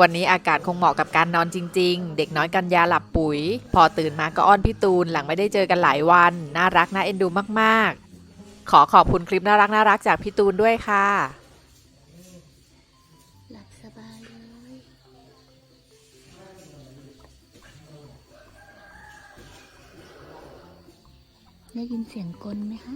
วันนี้อากาศคงเหมาะกับการนอนจริง ๆ เด็กน้อยกันยาหลับปุ๋ย พอตื่นมาก็อ้อนพี่ตูนหลังไม่ได้เจอกันหลายวัน น่ารักน่าเอ็นดูมากๆ ขอขอบคุณคลิปน่ารักน่ารักจากพี่ตูนด้วยค่ะ หลับสบายเลยได้ยินเสียงกลไหมคะ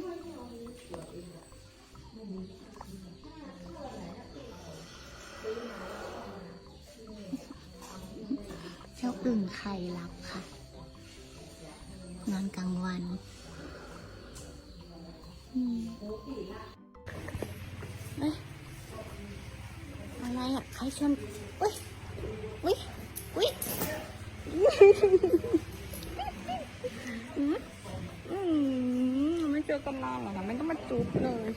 เจ้าอึ่ งไข่หลับค่ะ นอนกลางวันอืมเอ้ยอะไรอะใครชนอุ้ยอุ้ยอุ้ยอืมอืมไม่เจอกันนานหรอกนะไม่ต้องมาจุ๊บเลย